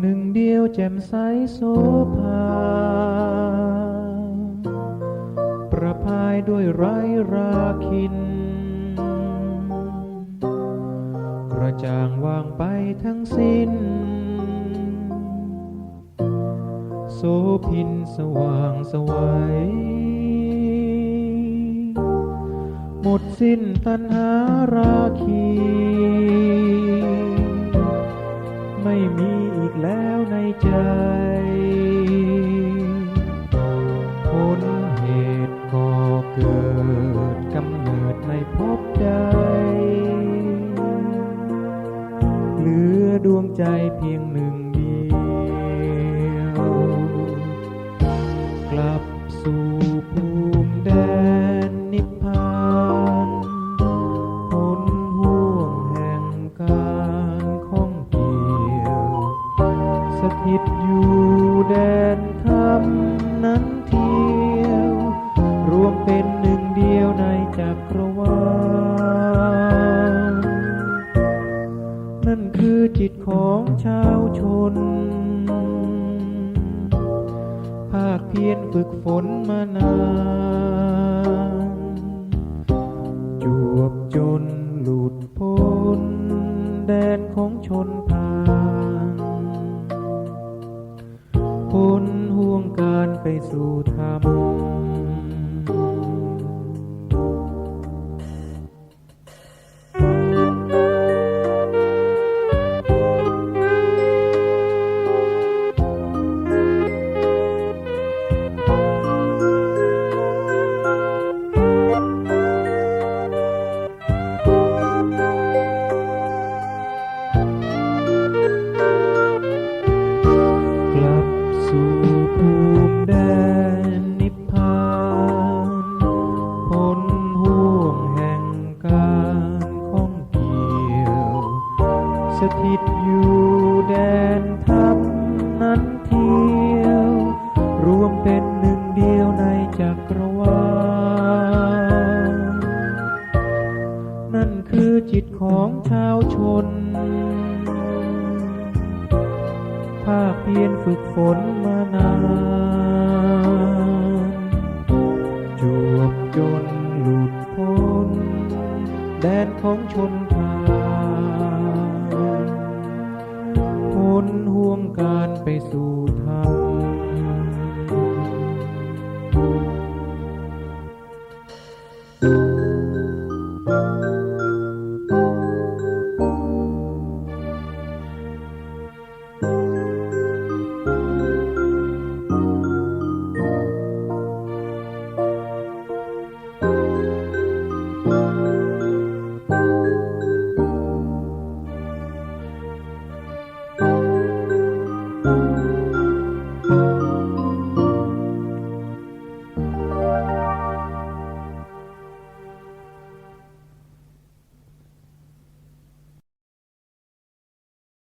หนึ่งเดียวแจ่มใสโสภา ประพายด้วยไรราคิน กระจ่างวางไปทั้งสิ้น โสพินสว่างสวัยหมดสิ้นตัณหาราคี ไม่มีอีกแล้วในใจผลเหตุก่อเกิดกำเนิดในภพใดเหลือดวงใจเพียงหนึ่ง ถิตอยู่แดนธรรมนั้นเที่ยว รวมเป็นหนึ่งเดียวในจักรวาลนั่นคือจิตของชาวชน ภาคเพียรฝึกฝนมานาน จิตของชาวชน ภาคเพียรฝึกฝนมานานจวบจนหลุดพ้น แดนของชนทานพ้นห่วงการไปสู่ธรรม เ